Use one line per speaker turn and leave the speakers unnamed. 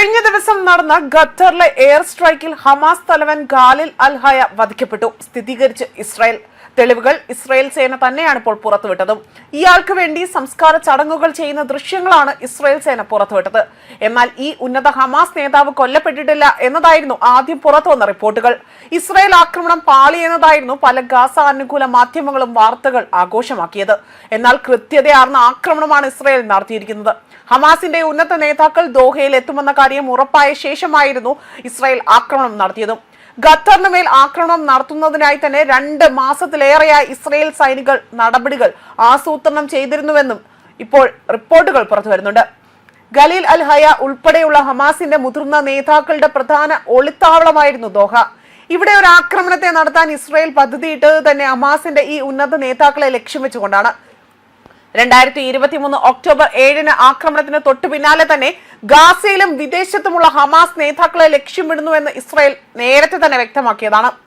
കഴിഞ്ഞ ദിവസം നടന്ന ഖത്തറിലെ എയർ സ്ട്രൈക്കിൽ ഹമാസ് തലവൻ ഗാലിൽ അൽഹായ ഹയ വധിക്കപ്പെട്ടു. സ്ഥിരീകരിച്ച് ഇസ്രായേൽ തെളിവുകൾ ഇസ്രായേൽ സേന തന്നെയാണ് ഇപ്പോൾ പുറത്തുവിട്ടതും. ഇയാൾക്ക് വേണ്ടി സംസ്കാര ചടങ്ങുകൾ ചെയ്യുന്ന ദൃശ്യങ്ങളാണ് ഇസ്രായേൽ സേന പുറത്തുവിട്ടത്. എന്നാൽ ഈ ഉന്നത ഹമാസ് നേതാവ് കൊല്ലപ്പെട്ടിട്ടില്ല എന്നതായിരുന്നു ആദ്യം പുറത്തു വന്ന റിപ്പോർട്ടുകൾ. ഇസ്രായേൽ ആക്രമണം പാളിയെന്നതായിരുന്നു പല ഗാസ അനുകൂല മാധ്യമങ്ങളും വാർത്തകൾ ആഘോഷമാക്കിയത്. എന്നാൽ കൃത്യതയാർന്ന ആക്രമണമാണ് ഇസ്രായേൽ നടത്തിയിരിക്കുന്നത്. ഹമാസിന്റെ ഉന്നത നേതാക്കൾ ദോഹയിൽ എത്തുമെന്ന കാര്യം ഉറപ്പായ ശേഷമായിരുന്നു ഇസ്രായേൽ ആക്രമണം നടത്തിയത്. ഖത്തറിന് മേൽ ആക്രമണം നടത്തുന്നതിനായി തന്നെ രണ്ട് മാസത്തിലേറെയായി ഇസ്രായേൽ സൈനികൾ നടപടികൾ ആസൂത്രണം ചെയ്തിരുന്നുവെന്നും ഇപ്പോൾ റിപ്പോർട്ടുകൾ പുറത്തു വരുന്നുണ്ട്. ഖലീൽ അൽ ഹയ ഉൾപ്പെടെയുള്ള ഹമാസിന്റെ മുതിർന്ന നേതാക്കളുടെ പ്രധാന ഒളിത്താവളമായിരുന്നു ദോഹ. ഇവിടെ ഒരു ആക്രമണത്തെ നടത്താൻ ഇസ്രായേൽ പദ്ധതിയിട്ടത് തന്നെ ഹമാസിന്റെ ഈ ഉന്നത നേതാക്കളെ ലക്ഷ്യം വെച്ചുകൊണ്ടാണ്. രണ്ടായിരത്തി ഇരുപത്തിമൂന്ന് ഒക്ടോബർ ഏഴിന് ആക്രമണത്തിന് തൊട്ടു പിന്നാലെ തന്നെ ഗാസയിലും വിദേശത്തുമുള്ള ഹമാസ് നേതാക്കളെ ലക്ഷ്യമിടുന്നുവെന്ന് ഇസ്രായേൽ നേരത്തെ തന്നെ വ്യക്തമാക്കിയതാണ്.